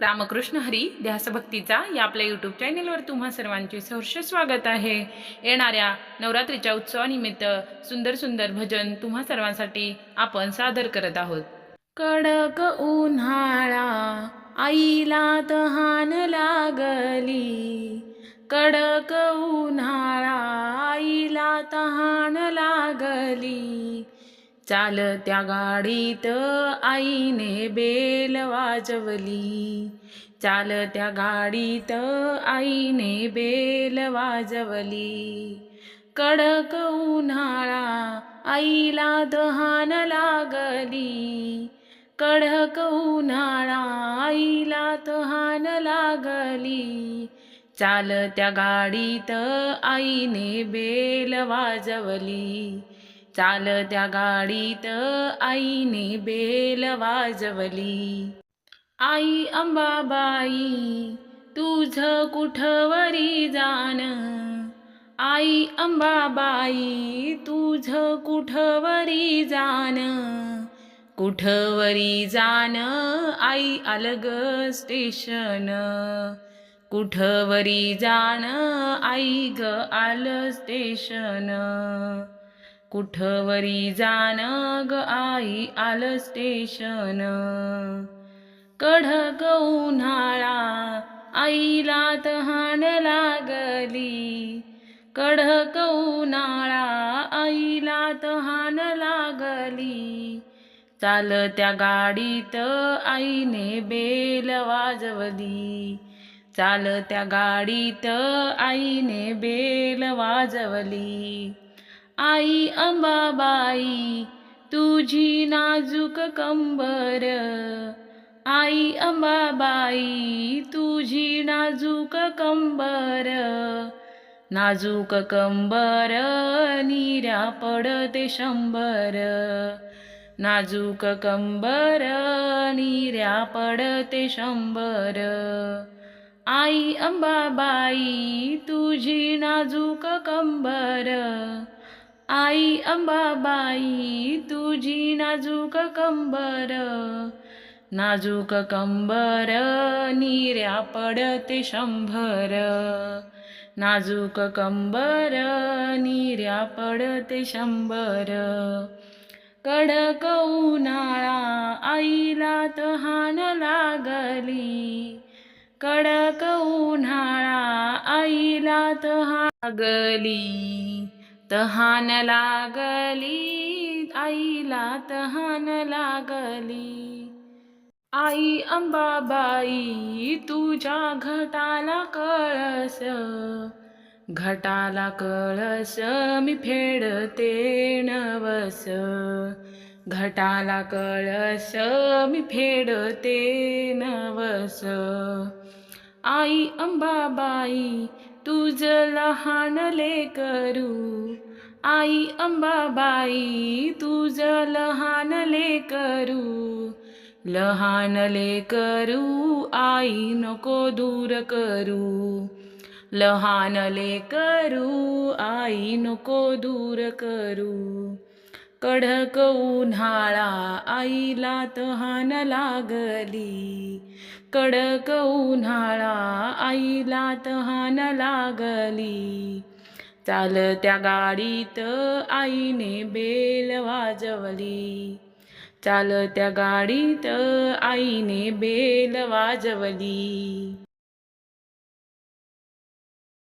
रामकृष्ण हरी ध्यासभक्तीचा या आपल्या यूट्यूब चॅनेलवर तुम्हा सर्वांचे सहर्ष स्वागत आहे. येणाऱ्या नवरात्रीच्या उत्सवानिमित्त सुंदर सुंदर भजन तुम्हा सर्वांसाठी आपण सादर करत आहोत. कडक उन्हाळा आईला तहान लागली. कडक उन्हाळा आईला तहान लागली. चालत्या गाडीत आईने बेल वाजवली. चालत्या गाडीत आईने बेल वाजवली. कडक उन्हाळा आईला दहान लागली. कडक उन्हाळा आईला तहान लागली. चालत्या गाडीत आईने बेल वाजवली. चाल त्या गाडीत. आईने बेल वाजवली. आई अंबाबाई तुझ कुठवरी जाण? आई अंबाबाई तुझ कुठवरी जाण? कुठवरी जाण? आई अलग स्टेशन. कुठवरी जाण? आई ग आल स्टेशन. कुठवरी जाण ग आई आल स्टेशन. कडक उन्हाळा आईला तहान लागली. कढक उन्हाळा आईला तहान लागली. चाल त्या गाडीत आईने बेल वाजवली. चाल त्या गाडीत आईने बेल वाजवली. आई अंबाबाई तुझी नाजूक कंबर. आई अंबाबाई तुझी नाजूक कंबर. नाजूक कंबर निऱ्या पडते शंभर. नाजूक कंबर निऱ्या पडते शंभर. आई अंबाबाई तुझी नाजूक कंबर. आई अंबाबाई तुझी नाजूक कंबर. नाजूक कंबर निऱ्या पडते शंभर. नाजूक कंबर निऱ्या पडते शंभर. कडक उन्हाळा आईला तहान लागली. कडक उन्हाळा आईला तहान लागली. तहान लागली आईला तहान लागली. आई अंबाबाई तुझ्या घटाला कळस. घटाला कळस मी फेडते नवस. घटाला कळस मी फेडते नवस. आई अंबाबाई तुझ लहान लेकरू आई अंबाबाई तुझ लहान लेकरू लहान लेकरू आई नको दूर करू लहान लेकरू आई नको दूर करू. कडक उन्हाळा आईला तहान लागली. कडक उन्हाळा आईला तहान लागली. चालत्या गाडीत आईने बेल वाजवली. चालत्या गाडीत आईने बेल वाजवली.